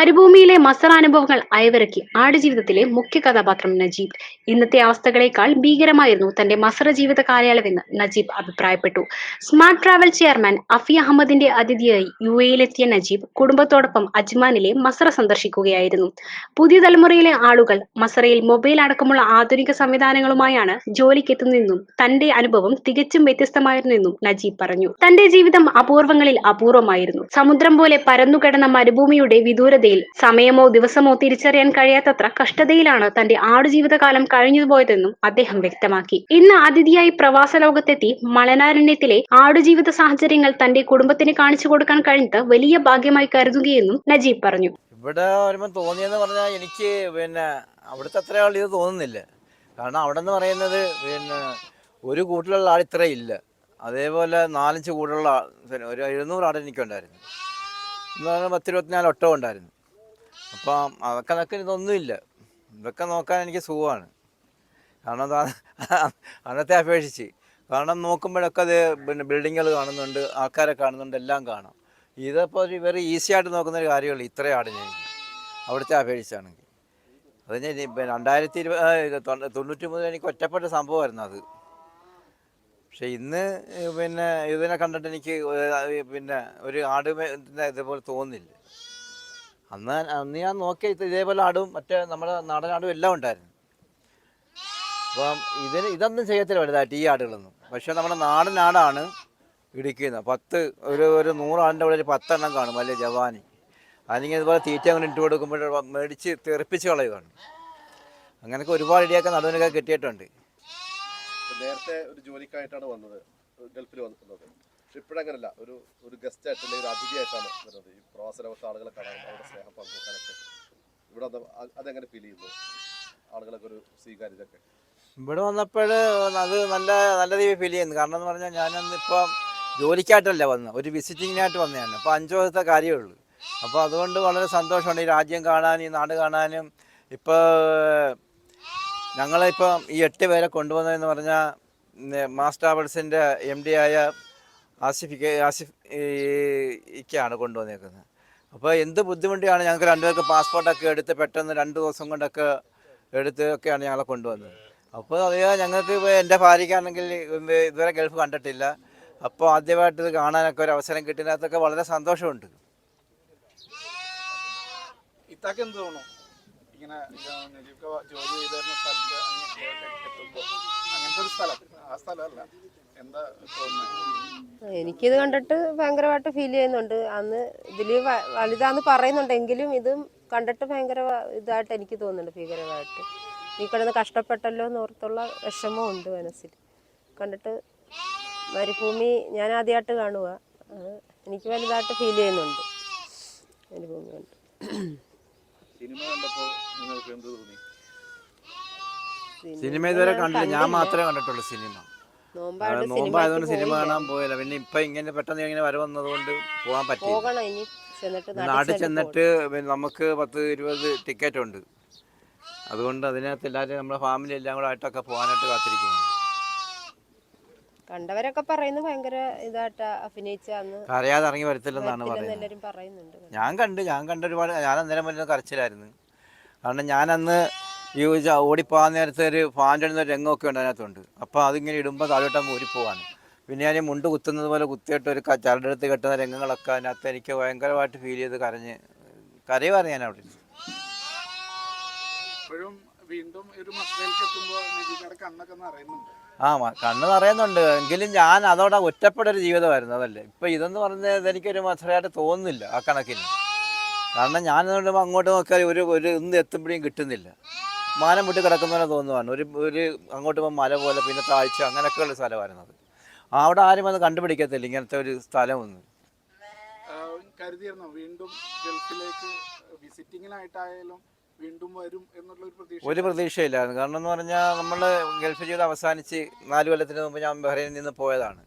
മരുഭൂമിയിലെ മസറ അനുഭവങ്ങൾ അയവിറക്കി ആടുജീവിതത്തിലെ മുഖ്യ കഥാപാത്രം നജീബ്. ഇന്നത്തെ അവസ്ഥകളേക്കാൾ ഭീകരമായിരുന്നു തന്റെ മസറ ജീവിത കാലയളവെന്ന് നജീബ് അഭിപ്രായപ്പെട്ടു. സ്മാർട്ട് ട്രാവൽ ചെയർമാൻ അഫി അഹമ്മദിന്റെ അതിഥിയായി യു എയിലെത്തിയ നജീബ് കുടുംബത്തോടൊപ്പം അജ്മാനിലെ മസറ സന്ദർശിക്കുകയായിരുന്നു. പുതിയ തലമുറയിലെ ആളുകൾ മസറയിൽ മൊബൈൽ അടക്കമുള്ള ആധുനിക സംവിധാനങ്ങളുമായാണ് ജോലിക്കെത്തുന്നതെന്നും തന്റെ അനുഭവം തികച്ചും വ്യത്യസ്തമായിരുന്നെന്നും നജീബ് പറഞ്ഞു. തന്റെ ജീവിതം അപൂർവങ്ങളിൽ അപൂർവമായിരുന്നു. സമുദ്രം പോലെ പരന്നുകിടന്ന മരുഭൂമിയുടെ വിദൂരതയിൽ സമയമോ ദിവസമോ തിരിച്ചറിയാൻ കഴിയാത്തത്ര കഷ്ടതയിലാണ് തന്റെ ആടുജീവിതകാലം കഴിഞ്ഞുപോയതെന്നും അദ്ദേഹം വ്യക്തമാക്കി. ഇന്ന് അതിഥിയായി പ്രവാസ ലോകത്തെത്തി മലനാരണ്യത്തിലെ ആടുജീവിത സാഹചര്യങ്ങൾ തന്റെ കുടുംബത്തിന് കാണിച്ചു കൊടുക്കാൻ കഴിഞ്ഞത് വലിയ ഭാഗ്യമായി കരുതുകയെന്നും നജീബ് പറഞ്ഞു. ഇവിടെ വരുമ്പോൾ തോന്നിയെന്ന് പറഞ്ഞാൽ എനിക്ക് പിന്നെ അവിടുത്തെ അത്ര ആൾ ഇത് തോന്നുന്നില്ല. കാരണം അവിടെ നിന്ന് പറയുന്നത് പിന്നെ ഒരു കൂട്ടിലുള്ള ആൾ ഇത്ര ഇല്ല. അതേപോലെ നാലഞ്ച് കൂട്ടിലുള്ള ഒരു എഴുന്നൂറ് ആട് എനിക്കുണ്ടായിരുന്നു. എന്ന് പറഞ്ഞാൽ പത്തിരുപത്തിനാല് ഒട്ടകം ഉണ്ടായിരുന്നു അപ്പം അതൊക്കെ നോക്കാൻ ഇതൊന്നുമില്ല. ഇതൊക്കെ നോക്കാൻ എനിക്ക് സുഖമാണ്. കാരണം അന്നത്തെ അപേക്ഷിച്ച്. കാരണം നോക്കുമ്പോഴൊക്കെ അത് പിന്നെ ബിൽഡിങ്ങുകൾ കാണുന്നുണ്ട് ആൾക്കാരെ കാണുന്നുണ്ട് എല്ലാം കാണാം. ഇതിപ്പോൾ ഒരു വെറി ഈസി ആയിട്ട് നോക്കുന്ന ഒരു കാര്യമുള്ളു ഇത്രയും ആടിന് എനിക്ക് അവിടുത്തെ അപേക്ഷിച്ചാണെങ്കിൽ. അത് ഞാൻ രണ്ടായിരത്തി ഇരുപത് തൊണ്ണൂറ്റി മൂന്നിൽ എനിക്ക് ഒറ്റപ്പെട്ട സംഭവമായിരുന്നു അത്. പക്ഷെ ഇന്ന് പിന്നെ ഇതിനെ കണ്ടിട്ട് എനിക്ക് പിന്നെ ഒരു ആട് ഇതുപോലെ തോന്നുന്നില്ല. അന്ന് അന്ന് ഞാൻ നോക്കിയ ഇതേപോലെ ആടും മറ്റേ നമ്മുടെ നാടൻ ആടും എല്ലാം ഉണ്ടായിരുന്നു. അപ്പം ഇതിന് ഇതൊന്നും ചെയ്യത്തില്ല വലുതായിട്ട് ഈ ആടുകളൊന്നും. പക്ഷേ നമ്മുടെ നാടൻ ആടാണ് ഇടിക്കുന്നത്. പത്ത് ഒരു ഒരു നൂറാടിന്റെ ഉള്ളിൽ പത്തെണ്ണം കാണും വലിയ ജവാനി. അല്ലെങ്കിൽ ഇതുപോലെ തീറ്റ അങ്ങനെ ഇട്ട് കൊടുക്കുമ്പോൾ മേടിച്ച് തെറിപ്പിച്ച് കളയുകയാണ് അങ്ങനെയൊക്കെ ഒരുപാട് ഇടിയൊക്കെ നടുവിനൊക്കെ കിട്ടിയിട്ടുണ്ട്. നേരത്തെ ഒരു ജോലിക്കായിട്ടാണ് വന്നത് ഗൾഫിൽ വന്നിട്ടുള്ളത്. പക്ഷെ ഇപ്പോഴങ്ങനല്ല. ഒരു ഒരു ഗസ്റ്റ് ആയിട്ട് അല്ലെങ്കിൽ ഒരു അതിഥിയായിട്ടാണ് വരുന്നത്. ഈ പ്രവാസ ലോകത്തെ ആളുകളെ കാണാൻ അവരുടെ സ്നേഹം പങ്കുവെക്കാനൊക്കെ. ഇവിടെ അതെങ്ങനെ ഫീൽ ചെയ്യുന്നു? ആളുകളൊക്കെ ഒരു സ്വീകാര്യതൊക്കെ ഇവിടെ വന്നപ്പോൾ അത് നല്ല നല്ല രീതിയിൽ ഫീൽ ചെയ്യുന്നു. കാരണം എന്ന് പറഞ്ഞാൽ ഞാനന്ന് ഇപ്പം ജോലിക്കായിട്ടല്ല വന്നത്. ഒരു വിസിറ്റിങ്ങിനായിട്ട് വന്നതാണ്. അപ്പോൾ അഞ്ച് ദിവസത്തെ കാര്യമേ ഉള്ളൂ അപ്പോൾ അതുകൊണ്ട് വളരെ സന്തോഷമുണ്ട്. ഈ രാജ്യം കാണാനും ഈ നാട് കാണാനും. ഇപ്പോൾ ഞങ്ങളിപ്പം ഈ എട്ട് പേരെ കൊണ്ടുവന്നതെന്ന് പറഞ്ഞാൽ മാസ് ട്രാവൽസിന്റെ എം ഡി ആയ ആസിഫ് ആസിഫിക്കാണ് കൊണ്ടുവന്നേക്കുന്നത്. അപ്പോൾ എന്ത് ബുദ്ധിമുട്ടിയാണ് ഞങ്ങൾക്ക് രണ്ടുപേർക്ക് പാസ്പോർട്ടൊക്കെ എടുത്ത് പെട്ടെന്ന് രണ്ട് ദിവസം കൊണ്ടൊക്കെ എടുത്ത് ഒക്കെയാണ് ഞങ്ങളെ കൊണ്ടുവന്നത്. അപ്പോൾ അതേ ഞങ്ങൾക്ക് എന്റെ ഭാര്യയ്ക്കാണെങ്കിൽ ഇതുവരെ ഗൾഫ് കണ്ടിട്ടില്ല. അപ്പോൾ ആദ്യമായിട്ട് ഇത് കാണാനൊക്കെ ഒരു അവസരം കിട്ടുന്നതൊക്കെ വളരെ സന്തോഷമുണ്ട്. ഇത്താക്ക് ഇങ്ങനെ സ്ഥലമല്ല. എനിക്കിത് കണ്ടിട്ട് ഭയങ്കരമായിട്ട് ഫീൽ ചെയ്യുന്നുണ്ട്. അന്ന് ഇതിൽ വലുതാന്ന് പറയുന്നുണ്ടെങ്കിലും ഇതും കണ്ടിട്ട് ഭയങ്കര ഇതായിട്ട് എനിക്ക് തോന്നുന്നുണ്ട് ഭീകരമായിട്ട്. ഈ കിടന്ന് കഷ്ടപ്പെട്ടല്ലോ എന്നോർത്തുള്ള വിഷമവും ഉണ്ട് മനസ്സിൽ. കണ്ടിട്ട് മരുഭൂമി ഞാൻ ആദ്യമായിട്ട് കാണുക എനിക്ക് വലുതായിട്ട് ഫീൽ ചെയ്യുന്നുണ്ട്. മരുഭൂമി കൊണ്ട്. സിനിമ നിങ്ങൾക്ക് എന്ത് തോന്നി? സിനിമ ഇതുവരെ കണ്ടില്ല. ഞാൻ മാത്രമേ കണ്ടിട്ടുള്ളൂ സിനിമ. നോമ്പായതുകൊണ്ട് സിനിമ കാണാൻ പോയില്ല. പിന്നെ ഇപ്പൊ ഇങ്ങനെ പെട്ടെന്ന് ഇങ്ങനെ വരവന്നത് കൊണ്ട് പോകാൻ പറ്റില്ല നാട്ടിൽ ചെന്നിട്ട് പിന്നെ നമുക്ക് പത്ത് ഇരുപത് ടിക്കറ്റ് ഉണ്ട് അതുകൊണ്ട് അതിനകത്ത് എല്ലാവരും നമ്മുടെ ഫാമിലി എല്ലാം കൂടെ ആയിട്ടൊക്കെ പോകാനായിട്ട് കാത്തിരിക്കുന്നു കണ്ടവരൊക്കെ പറയുന്നു ഭയങ്കര ഇതായിട്ട് അഭിനയിച്ചാന്ന് കരയാതെ ഇറങ്ങി വരത്തില്ലെന്നാണ് പറയുന്നത്. ഞാൻ കണ്ട് ഞാൻ കണ്ട ഒരുപാട് ഞാൻ അന്നേരം മുന്നേ കരച്ചിലായിരുന്നു. കാരണം ഞാൻ അന്ന് ഈ ഓടിപ്പോകാൻ നേരത്തെ ഒരു ഫാന്റെ ഒരു രംഗമൊക്കെ ഉണ്ട് അതിനകത്തുണ്ട്. അപ്പോൾ അതിങ്ങനെ ഇടുമ്പോൾ താഴോട്ടങ്ങ് ഓടിപ്പോവാണ് പിന്നെ ഞാൻ മുണ്ട് കുത്തുന്നത് പോലെ കുത്തിയിട്ട് ഒരു ചരടെടുത്ത് കെട്ടുന്ന രംഗങ്ങളൊക്കെ അതിനകത്ത് എനിക്ക് ഭയങ്കരമായിട്ട് ഫീൽ ചെയ്ത് കരഞ്ഞ് കരയുമായിരുന്നു ഞാൻ അവിടെ. വീണ്ടും ഒരു ആ കണ്ണ് നിറയുന്നുണ്ട്. എങ്കിലും ഞാൻ അതോടെ ഒറ്റപ്പെട്ടൊരു ജീവിതമായിരുന്നു അതല്ലേ. ഇപ്പം ഇതെന്ന് പറഞ്ഞത് എനിക്കൊരു മത്സരമായിട്ട് തോന്നുന്നില്ല ആ കണക്കിന്. കാരണം ഞാനതുകൊണ്ട് അങ്ങോട്ട് നോക്കിയാൽ ഒരു ഒരു ഇന്ന് എത്തുമ്പോഴേക്കും കിട്ടുന്നില്ല. മാനം വിട്ട് കിടക്കുന്ന പോലെ തോന്നുവാണ്. ഒരു ഒരു അങ്ങോട്ട് പോകുമ്പോൾ മല പോലെ പിന്നെ താഴ്ച അങ്ങനെയൊക്കെയുള്ള സ്ഥലമായിരുന്നു അത്. അവിടെ ആരും അത് കണ്ടുപിടിക്കത്തില്ല ഇങ്ങനത്തെ ഒരു സ്ഥലമൊന്നും. കരുതിയിരുന്നോ? വീണ്ടും ഗൾഫിലേക്ക് വിസിറ്റിങ്ങിനായിട്ടായാലും വീണ്ടും വരും എന്നുള്ള ഒരു പ്രതീക്ഷ. ഒരു പ്രതീക്ഷയില്ലായിരുന്നു. കാരണം എന്ന് പറഞ്ഞാൽ നമ്മൾ ഗൾഫ് ജീവിതം അവസാനിച്ച് നാല് കൊല്ലത്തിന് മുമ്പ് ഞാൻ ബഹ്റൈനിൽ നിന്ന് പോയതാണ്.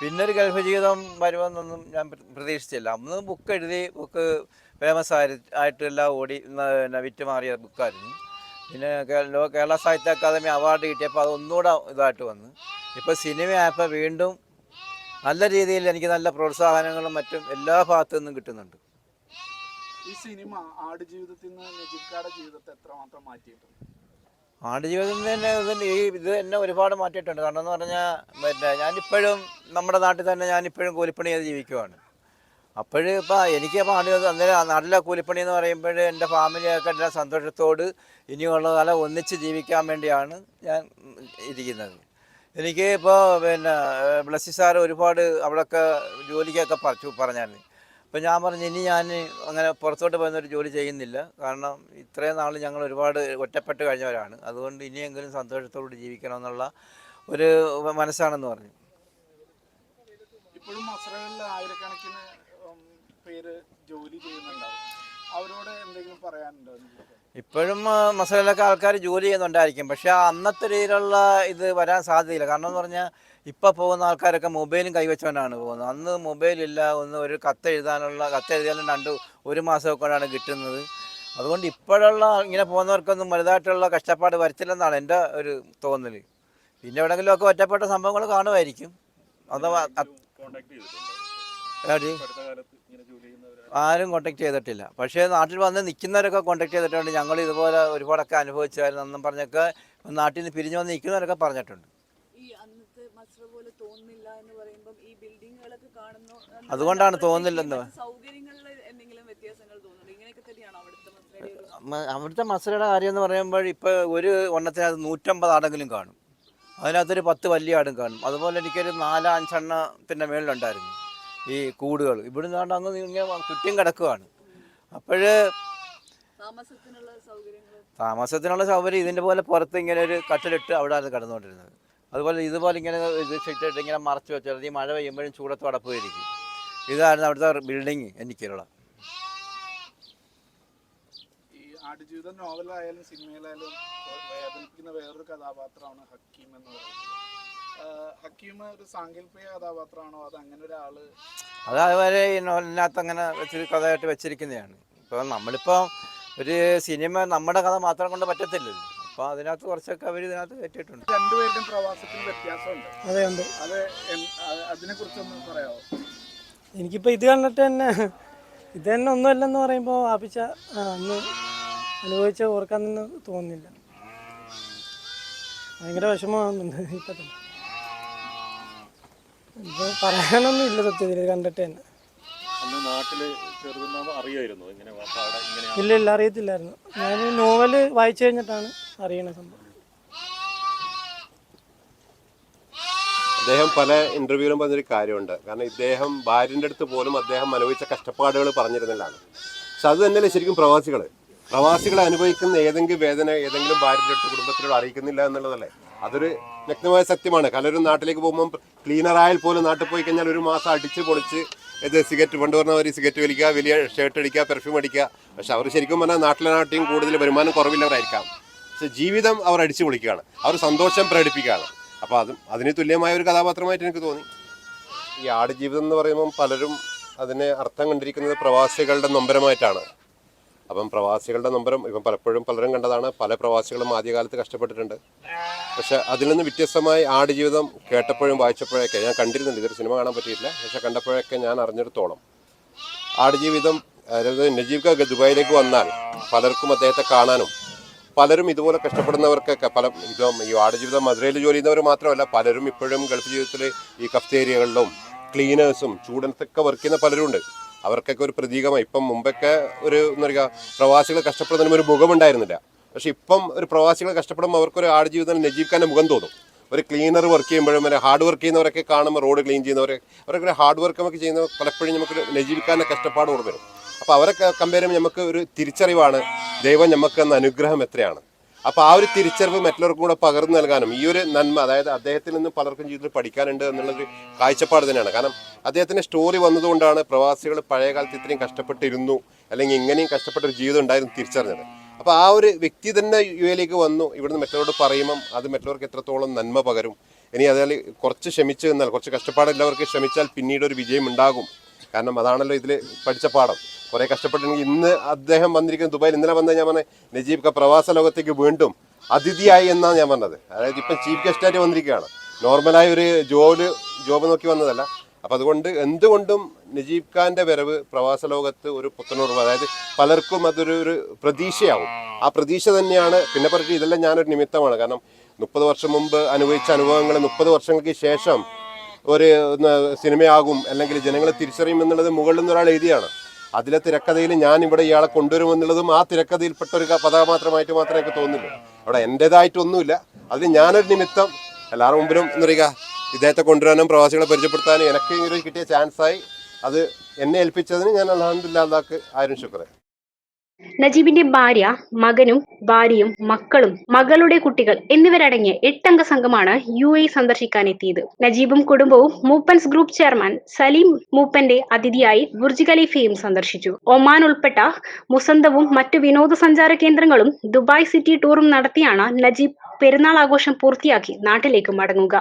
പിന്നെ ഒരു ഗൾഫ് ജീവിതം വരുമെന്നൊന്നും ഞാൻ പ്രതീക്ഷിച്ചില്ല. അന്ന് ബുക്ക് എഴുതി ബുക്ക് ഫേമസ് ആയി ആയിട്ടെല്ലാം ഓടി പിന്നെ വിറ്റുമാറിയ ബുക്കായിരുന്നു പിന്നെ കേരള സാഹിത്യ അക്കാദമി അവാർഡ് കിട്ടിയപ്പോൾ അത് ഒന്നുകൂടെ ഇതായിട്ട് വന്നു. ഇപ്പോൾ സിനിമയായപ്പോൾ വീണ്ടും നല്ല രീതിയിൽ എനിക്ക് നല്ല പ്രോത്സാഹനങ്ങളും മറ്റും എല്ലാ ഭാഗത്തു നിന്നും കിട്ടുന്നുണ്ട്. ഈ സിനിമ ആടുജീവിതത്തിൽ നിന്ന് നജീബ്ക്കാരുടെ ജീവിതത്തെ എത്രമാത്രം മാറ്റിയിട്ടുണ്ട്? ആടുജീവിതം തന്നെ ഇതിന്റെ ഈ ഇത് എന്നെ ഒരുപാട് മാറ്റിയിട്ടുണ്ട്. കാരണം എന്ന് പറഞ്ഞാൽ പിന്നെ ഞാനിപ്പോഴും നമ്മുടെ നാട്ടിൽ തന്നെ ഞാനിപ്പോഴും കൂലിപ്പണി ചെയ്ത് ജീവിക്കുവാണ്. അപ്പോഴും ഇപ്പം എനിക്ക് ആടുജീവിതം അന്നേരം നാട്ടിലെ കൂലിപ്പണി എന്ന് പറയുമ്പോൾ എന്റെ ഫാമിലിയൊക്കെ എല്ലാ സന്തോഷത്തോട് ഇനിയുള്ള കാലം ഒന്നിച്ച് ജീവിക്കാൻ വേണ്ടിയാണ് ഞാൻ ഇരിക്കുന്നത്. എനിക്ക് ഇപ്പോൾ പിന്നെ ബ്ലസ്സി സാർ ഒരുപാട് അവിടെയൊക്കെ ജോലിക്കൊക്കെ പറഞ്ഞു പറഞ്ഞായിരുന്നു അപ്പോൾ ഞാൻ പറഞ്ഞു ഇനി ഞാൻ അങ്ങനെ പുറത്തോട്ട് പോകുന്നൊരു ജോലി ചെയ്യുന്നില്ല. കാരണം ഇത്രയും നാൾ ഞങ്ങൾ ഒരുപാട് ഒറ്റപ്പെട്ട് കഴിഞ്ഞവരാണ്. അതുകൊണ്ട് ഇനിയെങ്കിലും സന്തോഷത്തോട് ജീവിക്കണമെന്നുള്ള ഒരു മനസ്സാണെന്ന് പറഞ്ഞു. ഇപ്പോഴും പേര് ജോലി ചെയ്യുന്നുണ്ടാവും. അവരോട് എന്തെങ്കിലും പറയാനുണ്ടോ ഇപ്പോഴും മസാലക്ക മസാലയിലൊക്കെ ആൾക്കാർ ജോലി ചെയ്യുന്നുണ്ടായിരിക്കും. പക്ഷെ അന്നത്തെ രീതിയിലുള്ള ഇത് വരാൻ സാധ്യതയില്ല. കാരണം എന്ന് പറഞ്ഞാൽ ഇപ്പോൾ പോകുന്ന ആൾക്കാരൊക്കെ മൊബൈലും കൈവച്ചുകൊണ്ടാണ് പോകുന്നത്. അന്ന് മൊബൈലില്ല ഒന്ന് ഒരു കത്ത് എഴുതാനുള്ള കത്ത് എഴുതിയാലും രണ്ട് ഒരു മാസമൊക്കെ കൊണ്ടാണ് കിട്ടുന്നത്. അതുകൊണ്ട് ഇപ്പോഴുള്ള ഇങ്ങനെ പോകുന്നവർക്കൊന്നും വലുതായിട്ടുള്ള കഷ്ടപ്പാട് വരത്തില്ലെന്നാണ് എന്റെ ഒരു തോന്നൽ പിന്നെ എവിടെയെങ്കിലുമൊക്കെ ഒറ്റപ്പെട്ട സംഭവങ്ങൾ കാണുമായിരിക്കും. അഥവാ അത്- ആര്? കോണ്ടാക്ട് ചെയ്തിട്ടില്ല. പക്ഷേ നാട്ടിൽ വന്ന് നിൽക്കുന്നവരൊക്കെ കോണ്ടാക്ട് ചെയ്തിട്ടുണ്ട്. ഞങ്ങൾ ഇതുപോലെ ഒരുപാടൊക്കെ അനുഭവിച്ചായിരുന്നു. എന്നും പറഞ്ഞൊക്കെ നാട്ടിൽ നിന്ന് പിരിഞ്ഞു വന്ന് നിൽക്കുന്നവരൊക്കെ പറഞ്ഞിട്ടുണ്ട്. അതുകൊണ്ടാണ് തോന്നില്ലെന്ന് അവിടുത്തെ മസലയുടെ കാര്യം എന്ന് പറയുമ്പോൾ ഇപ്പോൾ ഒരു ഒന്നത്തിനകത്ത് നൂറ്റമ്പത് ആടെങ്കിലും കാണും. അതിനകത്തൊരു പത്ത് വലിയ ആടും കാണും. അതുപോലെ എനിക്കൊരു നാലോ അഞ്ചെണ്ണത്തിന്റെ മേളിലുണ്ടായിരുന്നു. ഈ കൂടുകൾ. ഇവിടുന്ന് കണ്ട് അങ്ങ് ഇങ്ങനെ ചുറ്റും കിടക്കുവാണ്. അപ്പോഴ് താമസത്തിനുള്ള സൗകര്യം ഇതിന്റെ പോലെ പുറത്ത് ഇങ്ങനെ ഒരു കട്ടിലിട്ട് അവിടെ ആണ് കിടന്നുകൊണ്ടിരുന്നത്. അതുപോലെ ഇതുപോലെ ഇങ്ങനെ ഇത് ഷീറ്റിട്ട് ഇങ്ങനെ മറച്ചു വെച്ചാൽ ഈ മഴ പെയ്യുമ്പോഴും ചൂടത്ത് അടപ്പുമായിരിക്കും ഇതായിരുന്നു അവിടുത്തെ ബിൽഡിങ് എനിക്കുള്ള ഈ ആടുജീവിതം നോവലായാലും സിനിമയിലായാലും വേദനിപ്പിക്കുന്ന വേറൊരു കഥാപാത്രമാണ് ഹക്കീം എന്ന് പറയുന്നത്. ഹക്കീം ഒരു സാങ്കല്പിക കഥാപാത്രമാണോ? അത് അങ്ങനെ ഒരാൾ അത് അതുവരെ ഈ നോവലിനകത്ത് അങ്ങനെ വെച്ചൊരു കഥയായിട്ട് വെച്ചിരിക്കുന്നതാണ്. ഇപ്പോൾ നമ്മളിപ്പോൾ ഒരു സിനിമ നമ്മുടെ കഥ മാത്രം കൊണ്ട് പറ്റത്തില്ലല്ലോ. അപ്പോൾ അതിനകത്ത് കുറച്ചൊക്കെ അവർ ഇതിനകത്ത് കയറ്റിയിട്ടുണ്ട് രണ്ടുപേരുടെയും പ്രവാസത്തിന് വ്യത്യാസമുണ്ട്. അതെ ഉണ്ട്. അത് അതിനെ കുറിച്ചൊന്ന് പറയാമോ എനിക്കിപ്പോൾ ഇത് കണ്ടിട്ട് തന്നെ ഇത് തന്നെ ഒന്നുമല്ലെന്ന് പറയുമ്പോൾ ആപിച്ച അന്ന് അനുഭവിച്ച ഓർക്കാൻ നിന്ന് തോന്നുന്നില്ല. ഭയങ്കര വിഷമമാകുന്നുണ്ട് ഇപ്പം തന്നെ ഇപ്പോൾ പറയാനൊന്നും ഇല്ല സത്യത്തിൽ കണ്ടിട്ട് തന്നെ. അന്ന് അറിയായിരുന്നു ഇങ്ങനെ അവിടെ ഇങ്ങനെ ഇല്ല ഇല്ല അറിയത്തില്ലായിരുന്നു. ഞാൻ നോവൽ വായിച്ചു കഴിഞ്ഞിട്ടാണ് അറിയണ സംഭവം. അദ്ദേഹം പല ഇന്റർവ്യൂവിലും പറഞ്ഞൊരു കാര്യമുണ്ട്. കാരണം ഇദ്ദേഹം ഭാര്യന്റെ അടുത്ത് പോലും അദ്ദേഹം അനുഭവിച്ച കഷ്ടപ്പാടുകൾ പറഞ്ഞിരുന്നില്ലാണ് പക്ഷെ അത് തന്നെയല്ലേ ശരിക്കും പ്രവാസികൾ പ്രവാസികൾ അനുഭവിക്കുന്ന ഏതെങ്കിലും വേദന ഏതെങ്കിലും ഭാര്യയുടെ കുടുംബത്തിനോട് അറിയിക്കുന്നില്ല എന്നുള്ളതല്ലേ? അതൊരു വ്യക്തമായ സത്യമാണ്. കലരും നാട്ടിലേക്ക് പോകുമ്പോൾ ക്ലീനർ ആയാൽ പോലും നാട്ടിൽ പോയി കഴിഞ്ഞാൽ ഒരു മാസം അടിച്ച് പൊളിച്ച് ഇത് സിഗരറ്റ് പണ്ട് പറഞ്ഞ ഒരു സിഗരറ്റ് വലിക്കുക വലിയ ഷർട്ട് അടിക്കുക പെർഫ്യൂം അടിക്കുക. പക്ഷെ അവർ ശരിക്കും പറഞ്ഞാൽ നാട്ടിലും കൂടുതൽ വരുമാനം കുറവില്ലവരായിരിക്കാം പക്ഷെ ജീവിതം അവർ അടിച്ചു പൊളിക്കുകയാണ്. അവർ സന്തോഷം പ്രകടിപ്പിക്കുകയാണ്. അപ്പോൾ അതും അതിന് തുല്യമായ ഒരു കഥാപാത്രമായിട്ട് എനിക്ക് തോന്നി. ഈ ആടുജീവിതം എന്ന് പറയുമ്പം പലരും അതിനെ അർത്ഥം കണ്ടിരിക്കുന്നത് പ്രവാസികളുടെ നൊമ്പരമായിട്ടാണ്. അപ്പം പ്രവാസികളുടെ നമ്പറും ഇപ്പം പലപ്പോഴും പലരും കണ്ടതാണ്. പല പ്രവാസികളും ആദ്യകാലത്ത് കഷ്ടപ്പെട്ടിട്ടുണ്ട്. പക്ഷെ അതിൽ നിന്ന് വ്യത്യസ്തമായി ആടുജീവിതം കേട്ടപ്പോഴും വായിച്ചപ്പോഴൊക്കെ ഞാൻ കണ്ടിരുന്നുണ്ട് ഇതൊരു സിനിമ കാണാൻ പറ്റിയിട്ടില്ല. പക്ഷെ കണ്ടപ്പോഴൊക്കെ ഞാൻ അറിഞ്ഞിടത്തോളം ആടുജീവിതം അതായത് നജീബ് ഖാ ദുബായിലേക്ക് വന്നാൽ പലർക്കും അദ്ദേഹത്തെ കാണാനും പലരും ഇതുപോലെ കഷ്ടപ്പെടുന്നവർക്കൊക്കെ പല ഇതും ഈ ആടുജീവിതം മധുരയിൽ ജോലി ചെയ്യുന്നവർ മാത്രമല്ല പലരും ഇപ്പോഴും ഗൾഫ് ജീവിതത്തിൽ ഈ കഫ്തേരിയകളിലും ക്ലീനേഴ്സും സ്റ്റുഡൻസൊക്കെ വർക്ക് ചെയ്യുന്ന പലരും ഉണ്ട് അവർക്കൊക്കെ ഒരു പ്രതീകമായി. ഇപ്പം മുമ്പൊക്കെ ഒരു എന്താ പറയുക പ്രവാസികൾ കഷ്ടപ്പെടുന്നതിനും ഒരു മുഖമുണ്ടായിരുന്നില്ല. പക്ഷെ ഇപ്പം ഒരു പ്രവാസികൾ കഷ്ടപ്പെടുമ്പോൾ അവർക്കൊരു ആടുജീവിതം നജീബ് ഖാന്റെ മുഖം തോന്നും. ഒരു ക്ലീനർ വർക്ക് ചെയ്യുമ്പോഴും അല്ലെങ്കിൽ ഹാർഡ് വർക്ക് ചെയ്യുന്നവരൊക്കെ കാണുമ്പോൾ റോഡ് ക്ലീൻ ചെയ്യുന്നവരെ അവരൊക്കെ ഹാർഡ് വർക്ക് നമുക്ക് ചെയ്യുന്ന പലപ്പോഴും നമുക്ക് നജീബ് കഷ്ടപ്പാട് ഓർമ്മ അപ്പോൾ അവരൊക്കെ കമ്പയർ ചെയ്യുമ്പോൾ നമുക്ക് ഒരു തിരിച്ചറിവാണ് ദൈവം നമുക്ക് എന്ന അനുഗ്രഹം എത്രയാണ്. അപ്പോൾ ആ ഒരു തിരിച്ചറിവ് മറ്റുള്ളവർക്കും കൂടെ പകർന്നു നൽകാനും ഈ ഒരു നന്മ അതായത് അദ്ദേഹത്തിൽ നിന്ന് പലർക്കും ജീവിതത്തിൽ പഠിക്കാനുണ്ട് എന്നുള്ളൊരു കാഴ്ചപ്പാട് തന്നെയാണ്. കാരണം അദ്ദേഹത്തിന്റെ സ്റ്റോറി വന്നതുകൊണ്ടാണ് പ്രവാസികൾ പഴയ കാലത്ത് ഇത്രയും കഷ്ടപ്പെട്ടിരുന്നു അല്ലെങ്കിൽ ഇങ്ങനെയും കഷ്ടപ്പെട്ട ഒരു ജീവിതം ഉണ്ടായിരുന്നു തിരിച്ചറിഞ്ഞത്. അപ്പോൾ ആ ഒരു വ്യക്തി തന്നെ യു എയിലേക്ക് വന്നു ഇവിടുന്ന് മറ്റുള്ളവരോട് പറയുമ്പം അത് മറ്റുള്ളവർക്ക് എത്രത്തോളം നന്മ പകരും. ഇനി അതായത് കുറച്ച് ക്ഷമിച്ച് എന്നാൽ കുറച്ച് കഷ്ടപ്പാടുള്ളവർക്ക് ശ്രമിച്ചാൽ പിന്നീട് ഒരു വിജയം ഉണ്ടാകും. കാരണം അതാണല്ലോ ഇതിൽ പഠിച്ച പാഠം. കുറേ കഷ്ടപ്പെട്ടെങ്കിൽ ഇന്ന് അദ്ദേഹം വന്നിരിക്കുന്നത് ദുബായിൽ ഇന്നലെ വന്ന ഞാൻ പറഞ്ഞത് നജീബ് ക പ്രവാസ ലോകത്തേക്ക് വീണ്ടും അതിഥിയായി എന്നാണ് ഞാൻ പറഞ്ഞത്. അതായത് ഇപ്പം ചീഫ് ഗസ്റ്റായിട്ട് വന്നിരിക്കുകയാണ്. നോർമലായ ഒരു ജോബ് ജോബ് നോക്കി വന്നതല്ല. അപ്പം അതുകൊണ്ട് എന്തുകൊണ്ടും നജീബ് ഖാന്റെ വരവ് പ്രവാസ ലോകത്ത് ഒരു പുത്തനുറവ് അതായത് പലർക്കും അതൊരു ഒരു പ്രതീക്ഷയാവും. ആ പ്രതീക്ഷ തന്നെയാണ്. പിന്നെ പറഞ്ഞിട്ട് ഇതെല്ലാം ഞാനൊരു നിമിത്തമാണ്. കാരണം മുപ്പത് വർഷം മുമ്പ് അനുഭവിച്ച അനുഭവങ്ങൾ മുപ്പത് വർഷങ്ങൾക്ക് ശേഷം ഒരു സിനിമയാകും. അല്ലെങ്കിൽ ജനങ്ങളെ തിരിച്ചറിയും എന്നുള്ളത് മുകളിൽ നിന്നൊരാൾ എഴുതിയാണ്. അതിലെ തിരക്കഥയിൽ ഞാൻ ഇവിടെ ഇയാളെ കൊണ്ടുവരുമെന്നുള്ളതും ആ തിരക്കഥയിൽപ്പെട്ട ഒരു കഥാപാത്രമായിട്ട് മാത്രമേ എനിക്ക് തോന്നുന്നുള്ളൂ അവിടെ എന്റെതായിട്ടൊന്നുമില്ല. അതിൽ ഞാനൊരു നിമിത്തം എല്ലാവരുടെ മുമ്പിലും എന്താ പറയുക ഇദ്ദേഹത്തെ കൊണ്ടുവരാനും പ്രവാസികളെ പരിചയപ്പെടുത്താനും എനിക്ക് ഒരു കിട്ടിയ ചാൻസായി അത് എന്നെ ഏൽപ്പിച്ചതിന് ഞാൻ അലഹമില്ലാതാക്ക് ആയിരം ശുക്ര. നജീബിന്റെ ഭാര്യ മകനും ഭാര്യയും മക്കളും മകളുടെ കുട്ടികൾ എന്നിവരടങ്ങിയ എട്ടംഗ സംഘമാണ് യു എ സന്ദർശിക്കാൻ എത്തിയത് നജീബും കുടുംബവും മൂപ്പൻസ് ഗ്രൂപ്പ് ചെയർമാൻ സലീം മൂപ്പന്റെ അതിഥിയായി ബുർജ് ഖലീഫയും സന്ദർശിച്ചു. ഒമാൻ ഉൾപ്പെട്ട മുസന്തവും മറ്റു വിനോദസഞ്ചാര കേന്ദ്രങ്ങളും ദുബായ് സിറ്റി ടൂറും നടത്തിയാണ് നജീബ് പെരുന്നാൾ ആഘോഷം പൂർത്തിയാക്കി നാട്ടിലേക്ക് മടങ്ങുക.